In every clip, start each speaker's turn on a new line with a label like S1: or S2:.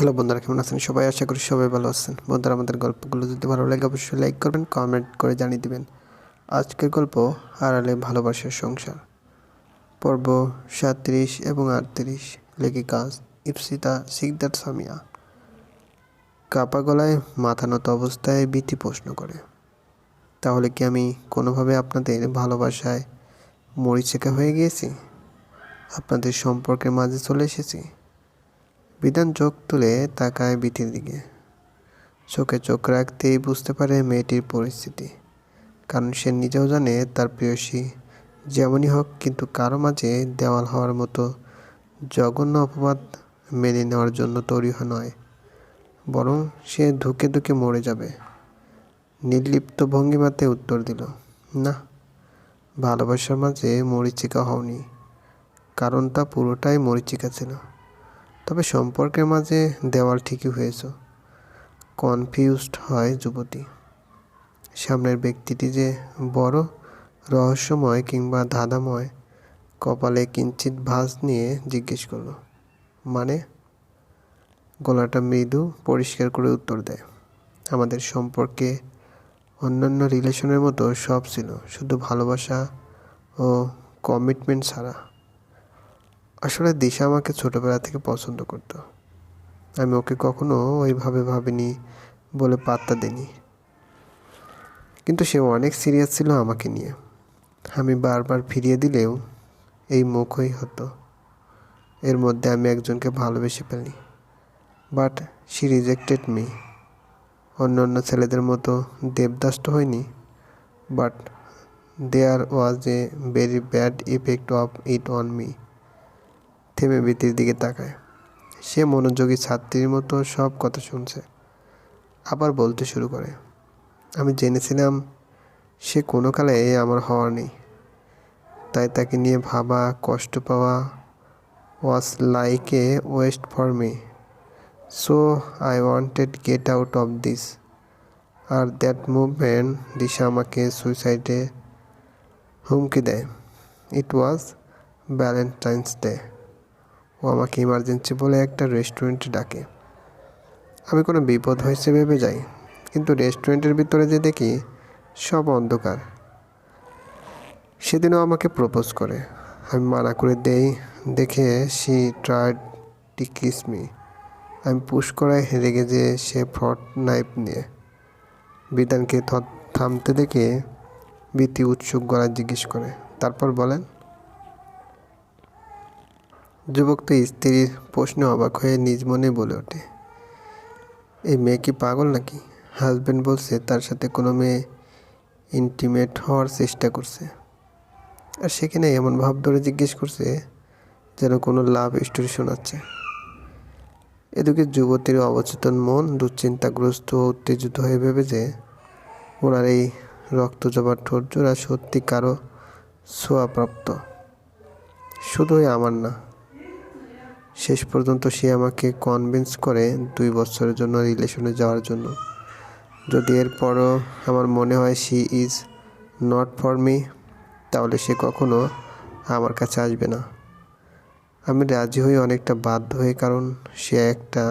S1: Hello বন্ধুরা, কেমন আছেন? সবাই আশা করি সবাই ভালো আছেন। বন্ধুরা, আমাদের গল্পগুলো যদি ভালো লাগে, অবশ্যই লাইক করবেন কমেন্ট করে জানিয়ে দেবেন। আজকের গল্প আড়ালে ভালোবাসার সংসার। পর্ব সাতত্রিশ এবং আটত্রিশ, লেখিকা ইপসিতা সিকদার সামিয়া। কাপা গলায় মাথা নত অবস্থায় ভীতি প্রশ্ন করে, তাহলে কি আমি কোনোভাবে আপনাদের ভালোবাসায় মরিচেকা হয়ে গিয়েছি? আপনাদের সম্পর্কের মাঝে চলে এসেছি? বিধান চোখ তুলে তাকায় বিথির দিকে। চোখে চোখ রাখতেই বুঝতে পারে মেয়েটির পরিস্থিতি। কারণ সে নিজেও জানে তার প্রেয়সী যেমনই হোক, কিন্তু কারও মাঝে দেওয়াল হওয়ার মতো জঘন্য অপবাদ মেনে নেওয়ার জন্য তৈরি নয়, বরং সে ধুকে ধুকে মরে যাবে। নির্লিপ্ত ভঙ্গিমাতে উত্তর দিল, না, ভালোবাসার মাঝে মরিচিকা হওনি। কারণ তা পুরোটাই মরিচিকা ছিল। তবে সম্পর্কের মাঝে দেওয়াল ঠিকই হয়েছ। কনফিউজড হয় যুবতী। সামনের ব্যক্তিটি যে বড়, রহস্যময় কিংবা ধাঁধাময়, কপালে কিঞ্চিত ভাঁজ নিয়ে জিজ্ঞেস করল মানে? গলাটা মৃদু, পরিষ্কার করে উত্তর দেয়, আমাদের সম্পর্কে অন্যান্য রিলেশনের মতো সব ছিল, শুধু ভালোবাসা ও কমিটমেন্ট ছাড়া। আসলে দিশা আমাকে ছোটোবেলা থেকে পছন্দ করতো। আমি ওকে কখনো ওইভাবে ভাবিনি বলে পাত্তা দিইনি। কিন্তু সে অনেক সিরিয়াস ছিল আমাকে নিয়ে। আমি বারবার ফিরিয়ে দিলেও এই মুখই হতো। এর মধ্যে আমি একজনকে ভালোবেসে ফেলি বাট শি রিজেক্টেড মি অন্য অন্য ছেলেদের মতো দেবদাস তো হয়নি। But there was a very bad effect of it on me থেমে বৃত্তির দিকে তাকায়। সে মনোযোগী ছাত্রীর মতো সব কথা শুনছে। আবার বলতে শুরু করে, আমি জেনেছিলাম সে কোনো কালে আমার হওয়ার নেই। তাই তাকে নিয়ে ভাবা, কষ্ট পাওয়া was like a waste for me so I wanted get out of this R that movement Disha আমাকে সুইসাইডে হুমকি দেয়। ইট ওয়াজ ভ্যালেন্টাইন্স ডে ও আমাকে ইমার্জেন্সি বলে একটা রেস্টুরেন্টে ডাকে। আমি কোনো বিপদ হয়েছে ভেবে যাই, কিন্তু রেস্টুরেন্টের ভিতরে যে দেখি সব অন্ধকার। সেদিনও আমাকে প্রপোজ করে। আমি মানা করে দেই, দেখে সি ট্রাইড টি মি আমি পুশ করায় হেরে গেছে সে ফ্রড নাইফ নিয়ে। বিধানকে থামতে দেখে বৃত্তি উৎসুক গলা জিজ্ঞেস করে, তারপর বলেন যুবক তো স্ত্রীর প্রশ্নে অবাক হয়ে নিজ মনে বলে ওঠে। এই মেয়ে কি পাগল নাকি? হাজব্যান্ড বলছে, তার সাথে কোনো মেয়ে ইন্টিমেট হওয়ার চেষ্টা করছে। আর সেখানে এমন ভাব ধরে জিজ্ঞেস করছে যেন কোনো লাভ স্টোরি শোনাচ্ছে। এদিকে যুবতীর অবচেতন মন দুশ্চিন্তাগ্রস্ত উত্তেজিত হয়ে ভেবে যে ওনার এই রক্ত জবার ঠোরজোড়া সত্যি কারও ছোঁয়াপ্রাপ্ত। শুধুই আমার না শেষ পর্যন্ত সে আমাকে কনভিন্স করে দুই বছরের জন্য রিলেশনে যাওয়ার জন্য। যদি এরপরও আমার মনে হয় she is not for me তাহলে সে কখনো আমার কাছে আসবে না। আমি রাজি হই অনেকটা বাধ্য হয়ে, কারণ সে একটা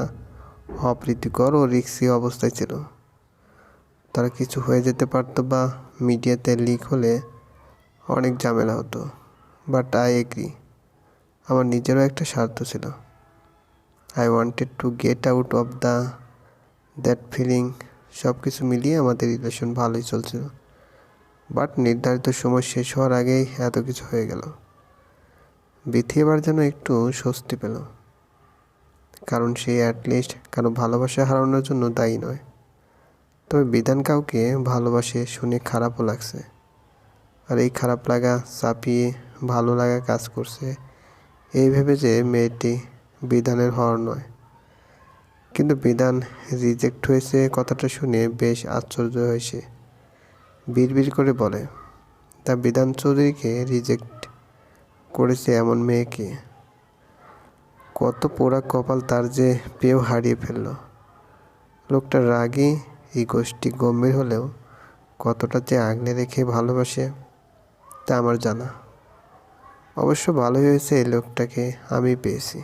S1: অপ্রীতিকর ও রিক্সি অবস্থায় ছিল। তারা কিছু হয়ে যেতে পারতো বা মিডিয়াতে লিক হলে অনেক ঝামেলা হতো বাট আই এগ্রি আমার নিজেরও একটা স্বার্থ ছিল। I wanted to get out of the that feeling সব কিছু মিলিয়ে আমাদের রিলেশন ভালোই চলছিল। বাট নির্ধারিত সময় শেষ হওয়ার আগেই এত কিছু হয়ে গেল। বিথি এবার যেন একটু স্বস্তি পেল। কারণ সে অ্যাটলিস্ট কারও ভালোবাসা হারানোর জন্য দায়ী নয়। তবে বিধান কাউকে ভালোবাসে শুনে খারাপও লাগছে। আর এই খারাপ লাগা চাপিয়ে ভালো লাগা কাজ করছে এই ভেবে যে মেয়েটি বিধানের হওয়ার নয়। কিন্তু বিধান রিজেক্ট হয়েছে কথাটা শুনে বেশ আশ্চর্য হয়েছে বিড়বিড় করে বলে, তা বিধান চৌধুরীকে রিজেক্ট করেছে এমন মেয়েকে কত পোড়া কপাল তার যে পেয়েও হারিয়ে ফেলল। লোকটা রাগী, এই গোষ্ঠী গম্ভীর হলেও কতটা যে আগলে রেখে ভালোবাসে তা আমার জানা। অবশ্য ভালোই হয়েছে এই লোকটাকে আমি পেয়েছি।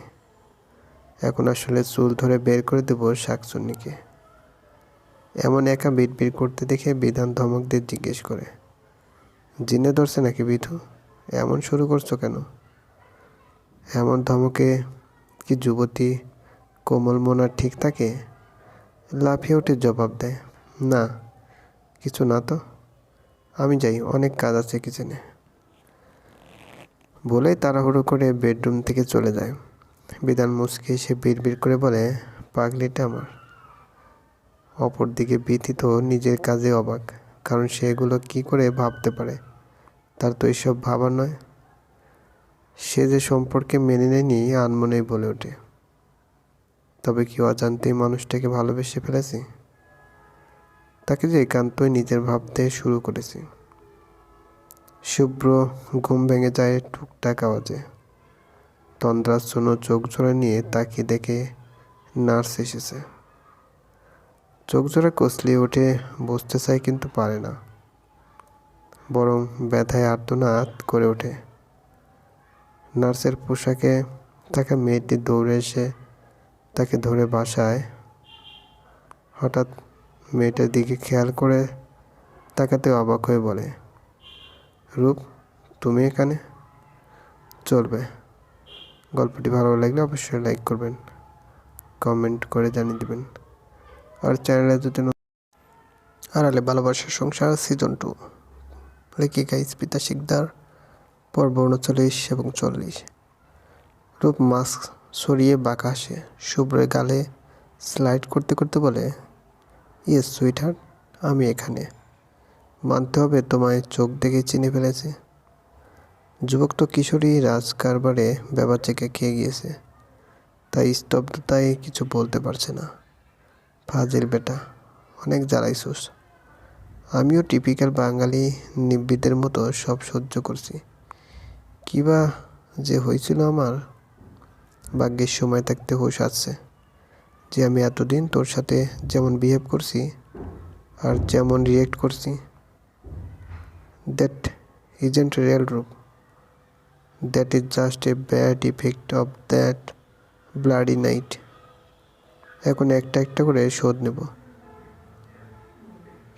S1: এখন আসলে চুল ধরে বের করে দেব শাকচুন্নিকে। এমন একা বিট করতে দেখে বিধান ধমকদের জিজ্ঞেস করে, জিনে ধরছে নাকি বিধু এমন শুরু করছ কেন? এমন ধমকে, কি যুবতী, কোমল মনা ঠিক থাকে? লাফিয়ে উঠে জবাব দেয়, না, কিছু না তো। আমি যাই, অনেক কাজ আছে কিচেনে। বলেই তাড়াহুড়ো করে বেডরুম থেকে চলে যায়। বিধান মুচকে এসে বিড় করে বলে, পাগলিটা আমার। অপরদিকে ব্যথিত নিজের কাজে অবাক, কারণ সে এগুলো কী করে ভাবতে পারে? তার তো এইসব ভাবা নয়। সে যে সম্পর্কে মেনে নেয়নি, আনমনেই বলে ওঠে। তবে কি অজান্তেই মানুষটাকে ভালোবেসে ফেলেছি? তাকে যে একান্তই নিজের ভাবতে শুরু করেছি। শুভ্র ঘুম ভেঙে যায় টুকটাক আওয়াজে। তন্দ্রাচ্ছন্ন চোখ জোড়া নিয়ে তাকে দেখে নার্স এসেছে। চোখ জোড়া কষলিয়ে উঠে বসতে চায় কিন্তু পারে না। বরং ব্যথায় আর্তনাদ করে ওঠে। নার্সের পোশাকে থাকা মেয়েটি দৌড়ে এসে তাকে ধরে বাসায়। হঠাৎ মেয়েটার দিকে খেয়াল করে তাকাতে অবাক হয়ে বলে রূপ, তুমি এখানে? চলবে গল্পটি ভালো লাগলে অবশ্যই লাইক করবেন। কমেন্ট করে জানিয়ে দেবেন। আর চ্যানেলে যদি আড়ালে ভালোবাসার সংসার সিজন টু লেখিকা স্পিতা শিকদার, পর্ব উনচল্লিশ এবং চল্লিশ। রূপ মাস্ক সরিয়ে বাঁকা হাসে শুভ্রের গালে স্লাইড করতে করতে বলে ইয়ে সুইট হার্ট আমি এখানে। মানতে হবে, তোমায় চোখ দেখে চিনে ফেলেছে। যুবক তো কিশোরী রাজ কারবারে ব্যাপার চেকে খেয়ে গিয়েছে। তাই স্তব্ধতায় কিছু বলতে পারছে না। ফাজিল বেটা, অনেক জ্বালাইছুস। আমিও টিপিক্যাল বাঙালি নিব্বিদের মতো সব সহ্য করছি। কী বা যে হয়েছিল আমার, ভাগ্যের সময় থাকতে হুশ আছে। যে আমি এতদিন তোর সাথে যেমন বিহেভ করছি, আর যেমন রিয়েক্ট করছি দ্যাট ইজেন্ট রিয়েল রূপ that is just a bad effect of that bloody night এখন একটা একটা করে শোধ নেব।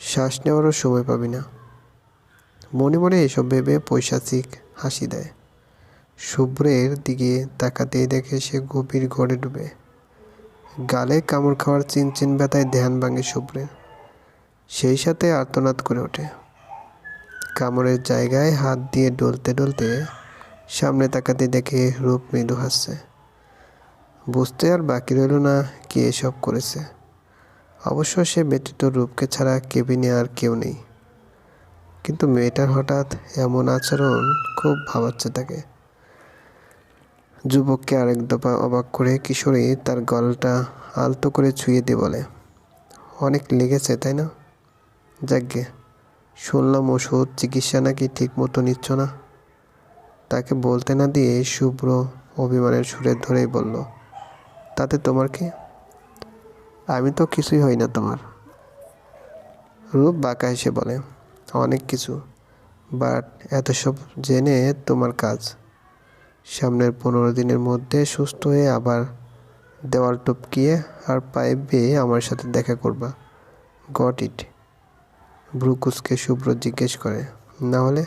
S1: শ্বাস নেওয়ারও সময় পাবি না। মনে মনে এসব ভেবে পৈশাচিক হাসি দেয়। শুভ্রের দিকে তাকাতেই দেখে সে গভীর ঘরে ডুবে। গালে কামড় খাওয়ার চিনচিন ব্যথায় ধ্যান ভাঙে শুভ্রের। সেই সাথে আর্তনাদ করে ওঠে। কামড়ের জায়গায় হাত দিয়ে ডলতে ডলতে সামনে তাকাতে দেখে রূপ মৃদু হাসছে। বুঝতে আর বাকি রইল না কে এসব করেছে। অবশ্য সে ব্যতীত রূপকে ছাড়া কেবিনে আর কেউ নেই। কিন্তু মেয়েটার হঠাৎ এমন আচরণ খুব ভাবাচ্ছে তাকে। যুবককে আরেক দফা অবাক করে কিশোরী তার গলটা আলতো করে ছুঁয়ে দিয়ে বলে, অনেক লেগেছে, তাই না? যাকগে শুনলাম ওষুধ চিকিৎসা নাকি ঠিক মতো নিচ্ছ না? তাকে বলতে না দিয়ে শুভ্র অভিমানের সুরে ধরেই বলল, তাতে তোমার কি? আমি তো কিছুই হই না তোমার। রূপ বাঁকা হেসে বলে, অনেক কিছু, বাট এত সব জেনে তোমার কাজ। সামনের পনেরো দিনের মধ্যে সুস্থ হয়ে আবার দেওয়াল টপকিয়ে আর পাইপ বেয়ে আমার সাথে দেখা করবা। Got it. ব্রুকুসকে শুভ্র জিজ্ঞেস করে, না হলে?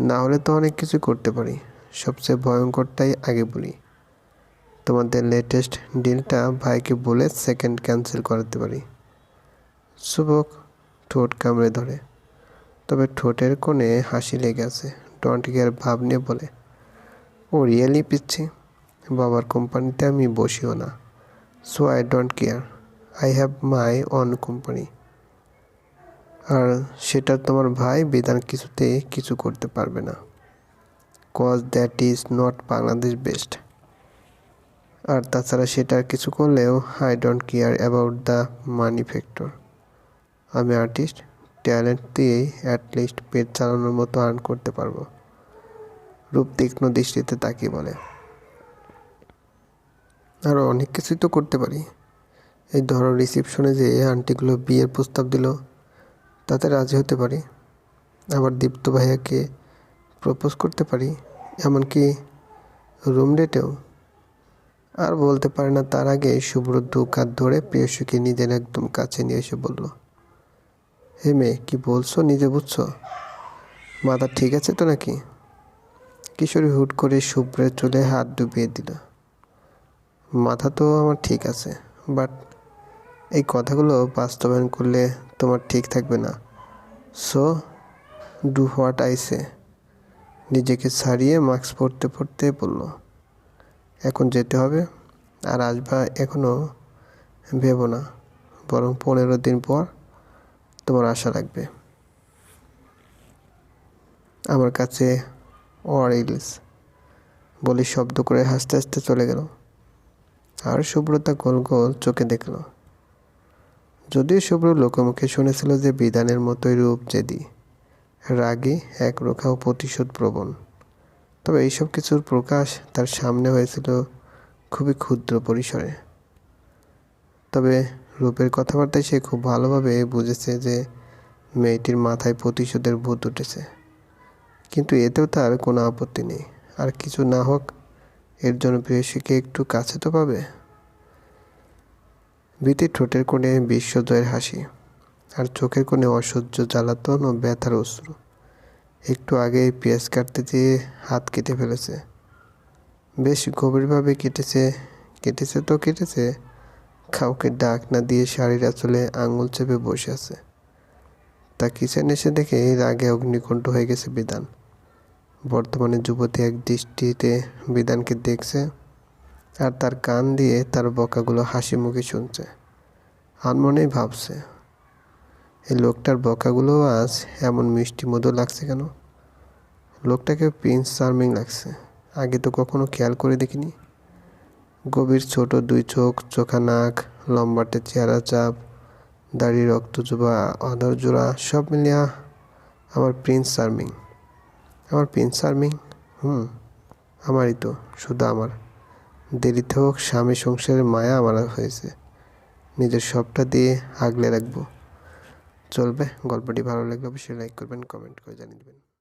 S1: না হলে তো অনেক কিছু করতে পারি। সবচেয়ে ভয়ঙ্করটাই আগে বলি। তোমাদের লেটেস্ট ডিলটা ভাইকে বলে সেকেন্ড ক্যান্সেল করাতে পারি। শুভক ঠোঁট কামড়ে ধরে। তবে ঠোঁটের কোণে হাসি লেগে আছে। ডন্ট কেয়ার ভাব নিয়ে বলে, ও রিয়েলি পিচ্ছি? বাবার কোম্পানিতে আমি বসিও না। So I don't care I have my own company আর সেটা তোমার ভাই বিধান কিছুতে কিছু করতে পারবে না। Cause that is not Bangladesh based আর তাছাড়া সেটা কিছু করলেও I don't care about the money factor আমি আর্টিস্ট ট্যালেন্ট দিয়েই অ্যাটলিস্ট পেট চালানোর মতো আর্ন করতে পারব। রূপ তীক্ষ্ণ দৃষ্টিতে তাকিয়ে বলে। আরও অনেক কিছুই তো করতে পারি। এই ধরো রিসিপশনে যে আন্টিগুলো বিয়ের প্রস্তাব দিল। তাতে রাজি হতে পারি। আবার দীপ্ত ভাইয়াকে প্রপোজ করতে পারি, এমনকি রুম ডেটেও আর বলতে পারে না, তার আগে শুভ্র দু কাত ধরে প্রিয়সীকে নিজের একদম কাছে নিয়ে এসে বলল, হে মেয়ে, কি বলছো, নিজে বুঝছ? মাথা ঠিক আছে তো নাকি? কিশোরী হুট করে শুভ্রের চুলে হাত ডুবিয়ে দিল, মাথা তো আমার ঠিক আছে বাট এই কথাগুলো বাস্তবায়ন করলে তোমার ঠিক থাকবে না। সো ডু হোয়াট আইসে নিজেকে ছাড়িয়ে মাস্ক পরতে পরতে বলল। এখন যেতে হবে। আর আসবা এখনও ভেবো না। বরং পনেরো দিন পর তোমার আশা লাগবে আমার কাছে অরিলস বলি শব্দ করে হাসতে হাসতে চলে গেল। আর সুব্রতা গোল গোল চোখে দেখল। যদিও শুভ্র লোকমুখে শুনেছিল যে বিধানের মতোই রূপ জেদি রাগী, একরোখা ও প্রতিশোধ প্রবণ তবে এইসব কিছুর প্রকাশ তার সামনে হয়েছিল খুবই ক্ষুদ্র পরিসরে। তবে রূপের কথাবার্তায় সে খুব ভালোভাবে বুঝেছে যে মেয়েটির মাথায় প্রতিশোধের ভূত উঠেছে। কিন্তু এতেও তার কোনো আপত্তি নেই। আর কিছু না হোক, এর জন্য প্রেয়সীকে একটু কাছে তো পাবে? ভীতি ঠোঁটের কোণে বিশ্বজয়ের হাসি, আর চোখের কোণে অসহ্য জ্বালাতন ও ব্যথার অশ্রু। একটু আগে পেঁয়াজ কাটতে যেয়ে হাত কেটে ফেলেছে। বেশ গভীরভাবে কেটেছে কেটেছে তো কেটেছে, কাউকে ডাক না দিয়ে শাড়ির আঁচলে আঙুল চেপে বসে আছে। তা কিচেন এসে দেখে রাগে অগ্নিকণ্ঠ হয়ে গেছে বিধান। বর্তমানে যুবতী এক দৃষ্টিতে বিধানকে দেখছে। আর তার কান দিয়ে তার বকাগুলো হাসি মুখে শুনছে। আনমনেই ভাবছে, এই লোকটার বকাগুলো আজ এমন মিষ্টি মধু লাগছে কেন? লোকটাকে প্রিন্স চার্মিং লাগছে। আগে তো কখনো খেয়াল করে দেখিনি। গভীর ছোট দুই চোখ, চোখা নাক, লম্বাটে চেহারা চাপ, দাড়ি, রক্ত জোবা অধর জোড়া, সব মিলিয়া আমার প্রিন্স চার্মিং। আমার প্রিন্স চার্মিং? হুম, আমারই তো, শুধু আমার। দেরিতে হোক স্বামী সংসারের মায়া আমার হয়েছে। নিজের সবটা দিয়ে আগলে রাখব। চলবে। গল্পটি ভালো লাগলে অবশ্যই লাইক করবেন কমেন্ট করে জানিয়ে দেবেন।